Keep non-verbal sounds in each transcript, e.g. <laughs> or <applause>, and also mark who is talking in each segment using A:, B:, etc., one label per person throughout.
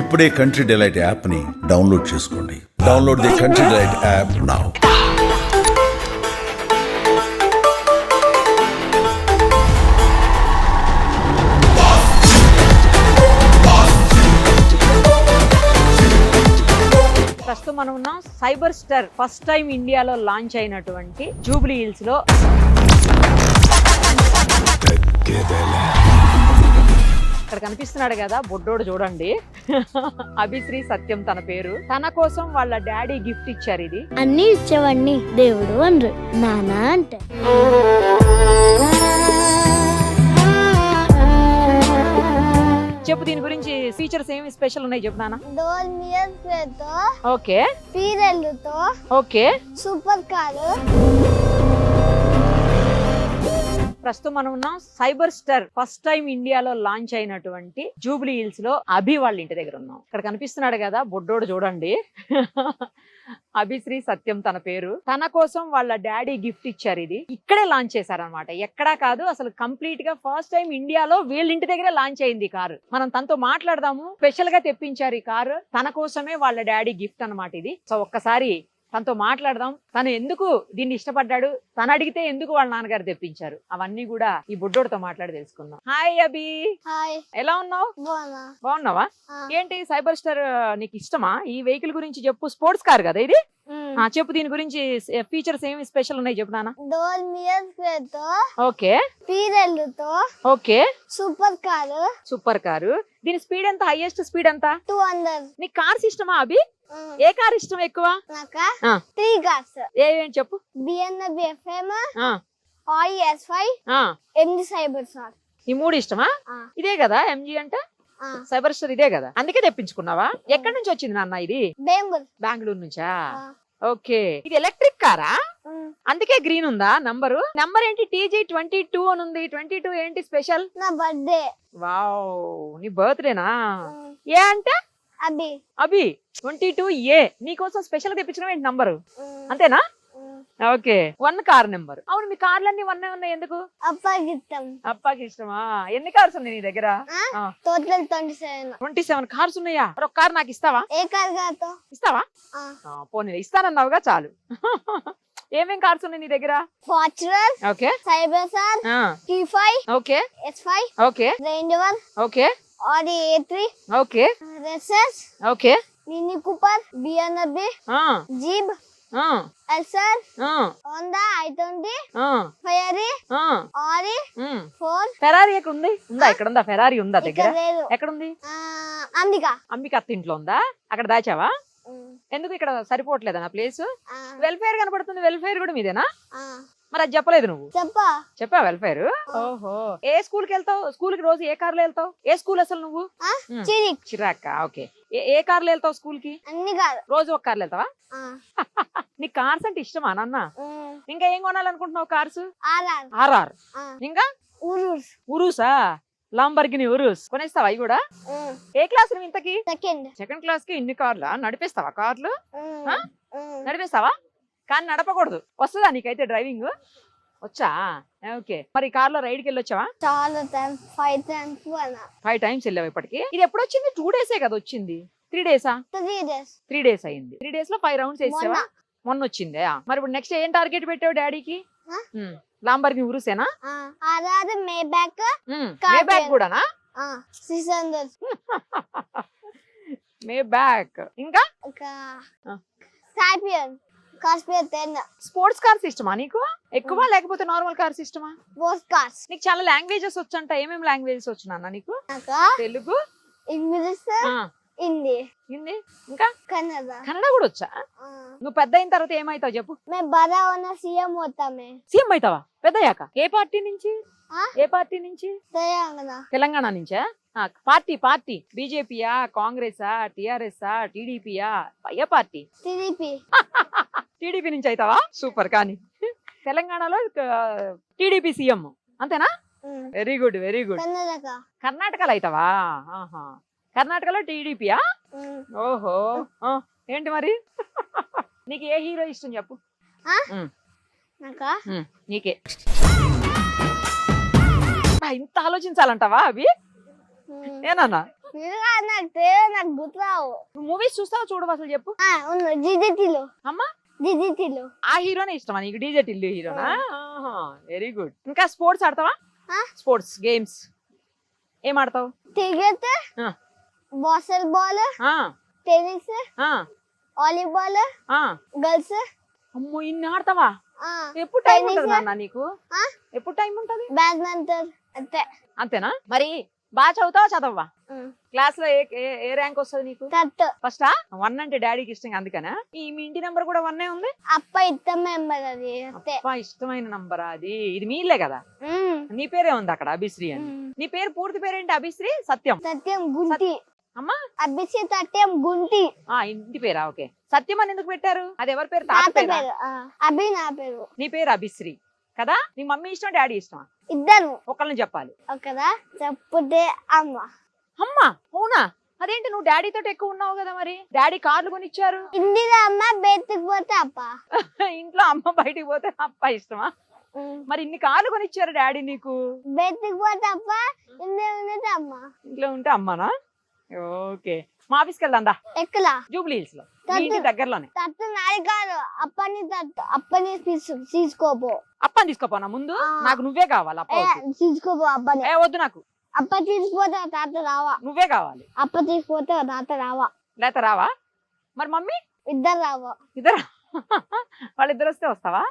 A: ఇప్పుడే country delight యాప్ని download చేసుకోండి. Download the Country Delight app now
B: ప్రస్తుతం మనం ఉన్నాం సైబర్ స్టార్ ఫస్ట్ టైం ఇండియాలో లాంచ్ అయినటువంటి జూబ్లీ హిల్స్లో. కనిపిస్తున్నాడు కదా బొడ్డోడు చూడండి. <laughs> అభిశ్రీ సత్యం తన పేరు. తన కోసం వాళ్ళ డాడీ గిఫ్ట్ ఇచ్చారు ఇది.
C: అన్ని ఇచ్చేవాడిని. దేవుడు అనరు. నానా అంటే.
B: చెప్పు దీని గురించి ఫీచర్స్ ఏమి స్పెషల్ ఉన్నాయి చెప్పు నాన్న ఓకే.
C: పీరెల్లుతో
B: ఓకే.
C: Super car.
B: ప్రస్తుతం మనం ఉన్నాం సైబర్ స్టార్ ఫస్ట్ టైం ఇండియాలో లాంచ్ అయినటువంటి జూబ్లీ హిల్స్లో అభి వాళ్ళ ఇంటి దగ్గర ఉన్నాం. ఇక్కడ కనిపిస్తున్నాడు కదా బొడ్డోడు చూడండి. అభిశ్రీ సత్యం తన పేరు. తన కోసం వాళ్ళ డాడీ గిఫ్ట్ ఇచ్చారు ఇది. ఇక్కడే లాంచ్ చేశారనమాట ఎక్కడా కాదు అసలు కంప్లీట్గా ఫస్ట్ టైం ఇండియాలో వీళ్ళ ఇంటి దగ్గరే లాంచ్ అయింది కారు. మనం తనతో మాట్లాడదాము స్పెషల్గా తెప్పించారు ఈ కారు. తన కోసమే వాళ్ళ డాడీ గిఫ్ట్ అన్నమాట ఇది. సో ఒక్కసారి తనతో మాట్లాడదాం. తను ఎందుకు దీన్ని ఇష్టపడ్డాడు? తను అడిగితే ఎందుకు వాళ్ళ నాన్నగారు తెప్పించారు? అవన్నీ కూడా ఈ బుడ్డోడితో మాట్లాడి తెలుసుకుందాం. హాయ్ అభి.
C: హాయ్.
B: ఎలా ఉన్నావు? బాగున్నావా. ఏంటి సైబర్ స్టార్ నీకు ఇష్టమా? ఈ వెహికల్ గురించి చెప్పు. స్పోర్ట్స్ కార్ కదా ఇది? చెప్పు దీని గురించి ఫీచర్స్ ఏమి స్పెషల్ ఉన్నాయి చెప్పు నాన్న.
C: డోర్ మిరర్తో
B: okay.
C: పీరెల్లుతో
B: okay.
C: Super car
B: super car. దీని స్పీడ్ ఎంత? హైయెస్ట్ స్పీడ్ ఎంత?
C: Two hundred.
B: నీకు కార్స్ ఇష్టమా అభి? ఏ కార్ ఇష్టం ఎక్కువ?
C: నాక?
B: ఆ.
C: Three cars.
B: ఏమేం చెప్పు?
C: ఎఫ్ఎం ఆయి ఎస్ ఫైవ్ సైబర్
B: ఈ మూడు ఇష్టమా. ఇదే కదా ఎంజీ అంటే? సైబర్ స్టోర్ ఇదే కదా. అందుకే తెప్పించుకున్నావా? ఎక్కడి నుంచి వచ్చింది నాన్న ఇది?
C: బెంగుల్
B: బెంగళూరు నుంచా? ఓకే. ఇది ఎలక్ట్రిక్ కారా? అందుకే గ్రీన్ ఉందా నంబరు? నంబర్ ఏంటి? టీజీ ట్వంటీ టూ అని ఉంది. ట్వంటీ టూ ఏంటి స్పెషల్?
C: నా బర్త్డే.
B: వావ్ నీ బర్త్డేనా? ఏ అంటే?
C: అభి
B: అభి ట్వంటీ టూ ఏ నీకోసం స్పెషల్ తెప్పించడం ఏంటి నంబరు అంతేనా? ఓకే. వన్ కార్ నెంబర్ అవును మీ కార్లన్నీ వన్ ఉన్నాయి ఎందుకు?
C: అప్పగిత్తం.
B: అప్పాకి ఇష్టమా? ఎన్ని కార్స్ ఉన్నాయి నీ దగ్గర?
C: Total twenty seven
B: twenty seven cars ఉన్నాయా? ఒక కార్ నాకు ఇస్తావా?
C: ఏ కార్ కాతో
B: ఇస్తావా? పోనీ ఇస్తానన్నావుగా చాలు. <laughs> ఏమేం కార్స్ ఉన్నాయి నీ దగ్గర?
C: Fortuner
B: okay.
C: Cyber sir T five
B: okay.
C: S five
B: okay.
C: Range one
B: okay.
C: Audi A three
B: okay
C: recess
B: okay
C: Mini Cooper బిఎన్ఎబి
B: ఆ,
C: జీబ్ ఎల్సర్ హోండా ఐ ట్వంటీ ఫైరీ
B: ఆ,
C: ఆడి
B: ఉమ్.
C: ఫోర్
B: ఫెరారీ ఎక్కడ ఉంది ఉందా ఇక్కడ ఉందా ఫెరారీ ఉందా దగ్గర ఎక్కడ ఉంది
C: అంబికా.
B: అంబిక అత్త ఇంట్లో ఉందా? అక్కడ దాచావా? ఎందుకు ఇక్కడ సరిపోవట్లేదా నా ప్లేస్ వెల్ఫేర్ కనపడుతుంది. వెల్ఫేర్ కూడా మీదేనా. మరి అది చెప్పలేదు నువ్వు?
C: చెప్పా.
B: చెప్పా వెల్ఫేర్ ఓహో. ఏ స్కూల్కి వెళ్తావు? స్కూల్కి రోజు ఏ కార్లో వెళ్తావు? ఏ స్కూల్ అసలు నువ్వు.
C: చిరిక్.
B: ఓకే. ఏ ఏ కార్లో వెళ్తావు స్కూల్కి?
C: అన్ని కాదు
B: రోజు ఒక కార్లో వెళ్తావా?
C: ఆ, <laughs>
B: నీకు కార్స్ అంటే ఇష్టమా నాన్న? ఇంకా ఏం కొనాలనుకుంటున్నావు కార్స్
C: ఆర్ఆర్.
B: ఇంకా?
C: ఉరూస్
B: లాంబర్గిని ఉరూస్ కొనేస్తావా అవి కూడా? ఏ క్లాస్ నువ్వు ఇంతకి?
C: సెకండ్
B: సెకండ్ క్లాస్కి ఇన్ని కార్లా? నడిపిస్తావా కార్లు? నడిపిస్తావా? కానీ నడపకూడదు. వస్తుందా నీకైతే డ్రైవింగ్? వచ్చా? ఓకే. మరి కార్లో రైడ్కి వెళ్ళొచ్చావా
C: చాలా టైం ఫైవ్ టైమ్స్ పోయినా.
B: ఫైవ్ టైమ్స్ వెళ్ళావు ఇప్పటికి. ఇది ఎప్పుడు వచ్చింది టూ డేసే కదా వచ్చింది. త్రీ డేసా?
C: Three days.
B: త్రీ డేస్ అయింది. త్రీ డేస్లో ఫైవ్ రౌండ్స్ వేసావా
C: మొన్న.
B: వచ్చిందే మరి ఇప్పుడు నెక్స్ట్ ఏం టార్గెట్ పెట్టావు డాడీకి?
C: ఆ?
B: లాంబర్ని ఉరుసేనా
C: RR Maybach
B: Maybach. కూడానా?
C: Six hundred. <laughs>
B: మే బ్యాక్. ఇంకా?
C: కార్స్
B: స్పోర్ట్స్ కార్స్ ఇష్టమా నీకు? ఎక్కువ లేకపోతే నార్మల్ కార్స్ ఇష్టమా?
C: స్పోర్ట్స్ కార్స్
B: నీకు చాలా లాంగ్వేజెస్ వచ్చంట. ఏమేమి లాంగ్వేజెస్ వచ్చినా నీకు? తెలుగు
C: ఇంగ్లీష్ హిందీ.
B: హిందీ? ఇంకా?
C: కన్నడ.
B: కన్నడ కూడా వచ్చా? నువ్వు పెద్ద అయిన తర్వాత ఏమైతావు చెప్పు?
C: మేము బడా ఉన్న సీఎం అవుతామే.
B: సీఎం అవుతావా పెద్దయ్యాక ఏ పార్టీ నుంచి? ఏ పార్టీ నుంచి?
C: తెలంగాణ.
B: నుంచా? Party party. బీజేపీయా కాంగ్రెస్ టిఆర్ఎస్ టీడీపీయా? ఏ పార్టీ.
C: టీడీపీ. <laughs>
B: టీడీపీ నుంచి అవుతావా సూపర్ కానీ. తెలంగాణలో టీడీపీ సీఎం. అంతేనా? Very good very good
C: Karnataka.
B: కర్ణాటకలో అవుతావా ఆహా. కర్ణాటకలో టీడీపీయా. ఓహో. ఏంటి మరి? నీకు ఏ హీరో ఇష్టం చెప్పు.
C: నాకా?
B: ఇంత ఆలోచించాలంటావా అవి. ఏనన్నా
C: నాకు నాకు గుర్తురావు.
B: మూవీస్ చూస్తావు చూడవు అసలు చెప్పు. అమ్మా. ఆ హీరోనే ఇష్టమా నీకు? డీజే టిల్లు హీరోనా? వెరీ గుడ్ ఇంకా స్పోర్ట్స్ ఆడతావా. Sports games. ఏం ఆడతావు?
C: Cricket. Basketball tennis volleyball. Girls.
B: అమ్మో ఇన్ని ఆడతావా? ఎప్పుడు టైం. ఉంటుంది నాన్న నీకు? ఎప్పుడు టైం ఉంటది?
C: బ్యాడ్మింటన్ అంతే.
B: అంతేనా? మరి బాగా చదువుతావా చదవవా. క్లాస్లో ఏ ర్యాంక్ వస్తుంది నీకు? ఫస్టా? వన్ అంటే డాడీకి ఇష్టం అందుకనా? ఈ మీ ఇంటి నెంబర్ కూడా వన్ ఉంది?
C: అప్ప ఇష్టం అది
B: ఇష్టమైన నంబర్ అది? ఇది మీ ఇల్లే కదా నీ పేరే ఉంది అక్కడ అభిశ్రీ అని. నీ పేరు పూర్తి పేరేంటి అభిశ్రీ? సత్యం.
C: సత్యం గుంటి.
B: అమ్మా?
C: అభిషేక్ సత్యం గుంటి.
B: ఆ ఇంటి పేరా? ఓకే. సత్యం అని ఎందుకు పెట్టారు? అది ఎవరి పేరు?
C: అభి నా పేరు.
B: నీ పేరు అభిశ్రీ. కదా? నీ మమ్మీ ఇష్టం డాడీ ఇష్టమా?
C: ఇద్దరు.
B: ఒకళ్ళని చెప్పాలి.
C: ఒకదా? చెప్పుతే అమ్మ.
B: అమ్మా అవునా? అదేంటి నువ్వు డాడీ తోటి ఎక్కువ ఉన్నావు కదా మరి? డాడీ కార్లు కొనిచ్చారు.
C: ఇందిరా అమ్మ బయటకు పోతే అప్ప. <laughs>
B: ఇంట్లో అమ్మ బయటికి పోతే అప్ప ఇష్టమా. మరి ఇన్ని కార్లు కొనిచ్చారు డాడీ నీకు?
C: బయటకు పోతే అప్ప ఉన్నది అమ్మ.
B: ఇంట్లో ఉంటే అమ్మనా? ఓకే. మా ఆఫీస్కి వెళ్దా
C: ఎక్కలా
B: జూబ్లీ హిల్స్లో. మీ ఇంటి దగ్గరలోనే.
C: తట్టు నాది కాదు. అప్పని తట్టు అప్పని తీసు- తీసుకోపో.
B: అప్పని తీసుకోపోనా ముందు?
C: ఆ.
B: నాకు నువ్వే కావాలి అప్ప
C: ఏ,
B: వద్దు.
C: తీసుకోపో అప్పని.
B: ఏ వద్దు నాకు.
C: అప్ప తీసిపోతే తాత రావా?
B: నువ్వే కావాలి.
C: అప్ప తీసిపోతే తాత రావా?
B: లేత రావా? మరి మమ్మీ?
C: ఇద్దరు రావా.
B: ఇద్దరు? <laughs> వాళ్ళిద్దరు వస్తే వస్తావా.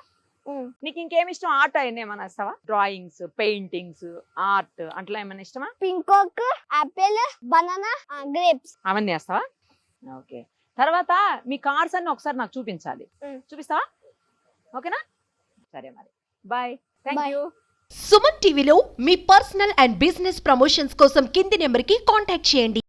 B: నీకు ఇంకేమి ఇష్టం ఆర్ట్ అయినా ఏమైనా ఇస్తావా డ్రాయింగ్స్ పెయింటింగ్స్ ఆర్ట్ అట్లా ఏమైనా ఇష్టమా?
C: Peacock apple banana grapes.
B: అవన్నీ వేస్తావా? ఓకే. తర్వాత మీ కార్స్ అన్ని ఒకసారి నాకు చూపించాలి. చూపిస్తావా? ఓకేనా? సరే మరి. బాయ్. థ్యాంక్. యూ
D: సుమన్ టీవీలో మీ పర్సనల్ అండ్ బిజినెస్ ప్రమోషన్స్ కోసం కింది నెంబర్కి కాంటాక్ట్ చేయండి.